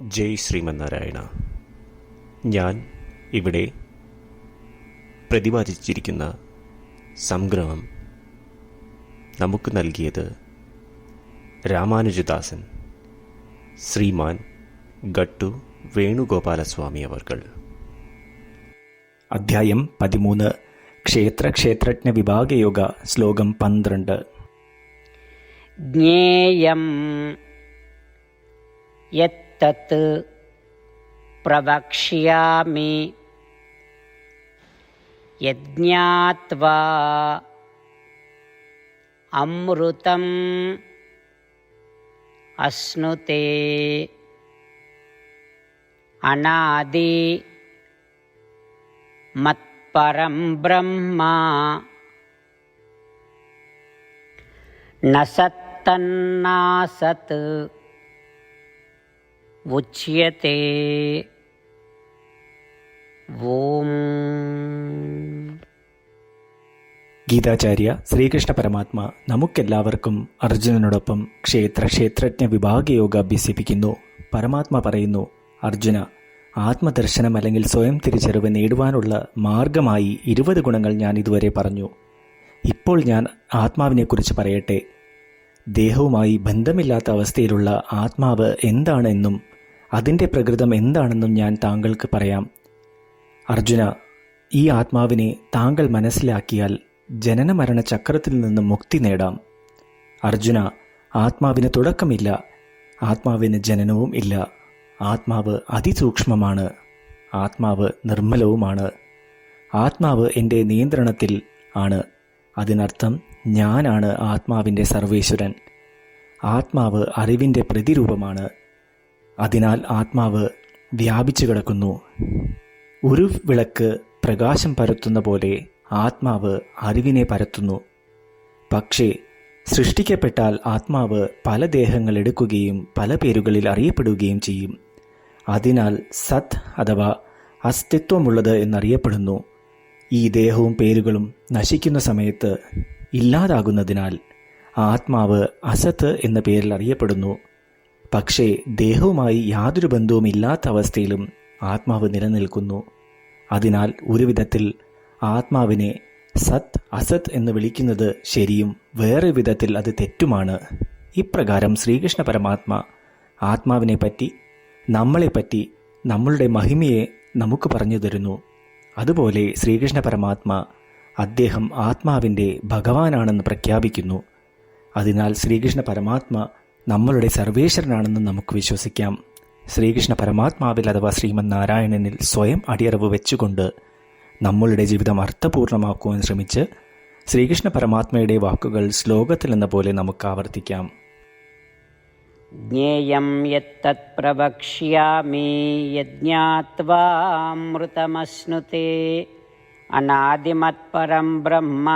ജയ് ശ്രീമന്നാരായണ. ഞാൻ ഇവിടെ പ്രതിപാദിച്ചിരിക്കുന്ന സംഗ്രഹം നമുക്ക് നൽകിയത് രാമാനുജദാസൻ ശ്രീമാൻ ഗട്ടു വേണുഗോപാലസ്വാമി അവർകൾ. അധ്യായം പതിമൂന്ന് ക്ഷേത്ര ക്ഷേത്രജ്ഞ വിഭാഗയോഗ ശ്ലോകം പന്ത്രണ്ട്. ജ്ഞേയം യത് यत्तत् प्रवक्ष्यामि। यज्ञात्वा अमृतम् अश्नुते अनादि मत्परं ब्रह्मा न सत्तन्नासत् ഉച്യത്തെ ഗീതാചാര്യ ശ്രീകൃഷ്ണ പരമാത്മ നമുക്കെല്ലാവർക്കും അർജുനനോടൊപ്പം ക്ഷേത്ര ക്ഷേത്രജ്ഞ വിഭാഗ യോഗ അഭ്യസിപ്പിക്കുന്നു. പരമാത്മ പറയുന്നു അർജുന ആത്മദർശനം അല്ലെങ്കിൽ സ്വയം തിരിച്ചറിവ് നേടുവാനുള്ള മാർഗമായി ഇരുപത് ഗുണങ്ങൾ ഞാൻ ഇതുവരെ പറഞ്ഞു. ഇപ്പോൾ ഞാൻ ആത്മാവിനെക്കുറിച്ച് പറയട്ടെ. ദേഹവുമായി ബന്ധമില്ലാത്ത അവസ്ഥയിലുള്ള ആത്മാവ് എന്താണെന്നും അതിന്റെ പ്രകൃതം എന്താണെന്നും ഞാൻ താങ്കൾക്ക് പറയാം. അർജുന ഈ ആത്മാവിനെ താങ്കൾ മനസ്സിലാക്കിയാൽ ജനനമരണ ചക്രത്തിൽ നിന്ന് മുക്തി നേടാം. അർജുന ആത്മാവിന് തുടക്കമില്ല. ആത്മാവിന് ജനനവും ഇല്ല. ആത്മാവ് അതിസൂക്ഷ്മമാണ്. ആത്മാവ് നിർമ്മലവുമാണ്. ആത്മാവ് എന്റെ നിയന്ത്രണത്തിൽ ആണ്. അതിനർത്ഥം ഞാനാണ് ആത്മാവിന്റെ സർവേശ്വരൻ. ആത്മാവ് അറിവിന്റെ പ്രതിരൂപമാണ്. അതിനാൽ ആത്മാവ് വ്യാപിച്ചു കിടക്കുന്നു. ഒരു വിളക്ക് പ്രകാശം പരത്തുന്ന പോലെ ആത്മാവ് അറിവിനെ പരത്തുന്നു. പക്ഷേ സൃഷ്ടിക്കപ്പെട്ടാൽ ആത്മാവ് പല ദേഹങ്ങൾ എടുക്കുകയും പല പേരുകളിൽ അറിയപ്പെടുകയും ചെയ്യും. അതിനാൽ സത് അഥവാ അസ്തിത്വമുള്ളത് എന്നറിയപ്പെടുന്നു. ഈ ദേഹവും പേരുകളും നശിക്കുന്ന സമയത്ത് ഇല്ലാതാകുന്നതിനാൽ ആത്മാവ് അസത്ത് എന്ന പേരിൽ അറിയപ്പെടുന്നു. പക്ഷേ ദേഹവുമായി യാതൊരു ബന്ധവുമില്ലാത്ത അവസ്ഥയിലും ആത്മാവ് നിലനിൽക്കുന്നു. അതിനാൽ ഒരു വിധത്തിൽ ആത്മാവിനെ സത് അസത് എന്ന് വിളിക്കുന്നത് ശരിയും വേറെ വിധത്തിൽ അത് തെറ്റുമാണ്. ഇപ്രകാരം ശ്രീകൃഷ്ണ പരമാത്മ ആത്മാവിനെപ്പറ്റി നമ്മളെപ്പറ്റി നമ്മളുടെ മഹിമയെ നമുക്ക് പറഞ്ഞു തരുന്നു. അതുപോലെ ശ്രീകൃഷ്ണ പരമാത്മ അദ്ദേഹം ആത്മാവിന്റെ ഭഗവാനാണെന്ന് പ്രഖ്യാപിക്കുന്നു. അതിനാൽ ശ്രീകൃഷ്ണ പരമാത്മ നമ്മളുടെ സർവേശ്വരനാണെന്ന് നമുക്ക് വിശ്വസിക്കാം. ശ്രീകൃഷ്ണ പരമാത്മാവിൽ അഥവാ ശ്രീമന്നാരായണനിൽ സ്വയം അടിയറവ് വെച്ചുകൊണ്ട് നമ്മളുടെ ജീവിതം അർത്ഥപൂർണമാക്കുവാൻ ശ്രമിച്ച് ശ്രീകൃഷ്ണ പരമാത്മയുടെ വാക്കുകൾ ശ്ലോകത്തിലെന്ന പോലെ നമുക്ക് ആവർത്തിക്കാം. ജ്ഞേയം യത്തത് പ്രവക്ഷ്യാമി യജ്ഞാത്വാമൃതമശ്നുതേ അനാദിമത്പരം ബ്രഹ്മ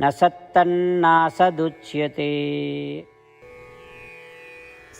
നസത്തന്നാസദുച്യത്തെ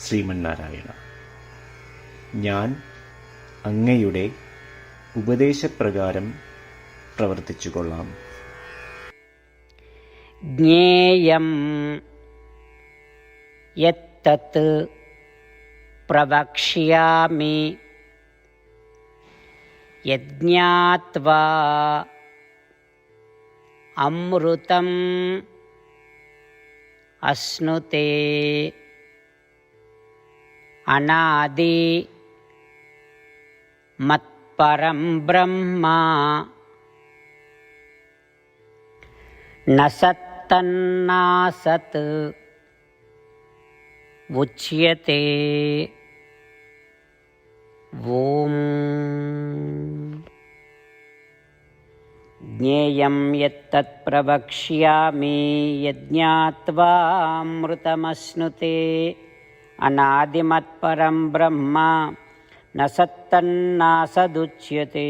ശ്രീമന്നാരായണ. ഞാൻ അങ്ങയുടെ ഉപദേശപ്രകാരം പ്രവർത്തിച്ചു കൊള്ളാം ജ്ഞേയം യത്തത് പ്രവക്ഷ്യാമി. യജ്ഞാത്വാ അമൃതം അശ്നുതേ. अनादि। मत्परं ब्रह्म। न सत्तन्नासत्। उच्यते। ॐ। ज्ञेयं यत्तत् प्रवक्ष्यामि यज्ञात्वामृतमश्नुते અનાદિમત્પરમ બ્રહ્મા ન સત્તન્નાસદુચ્યતે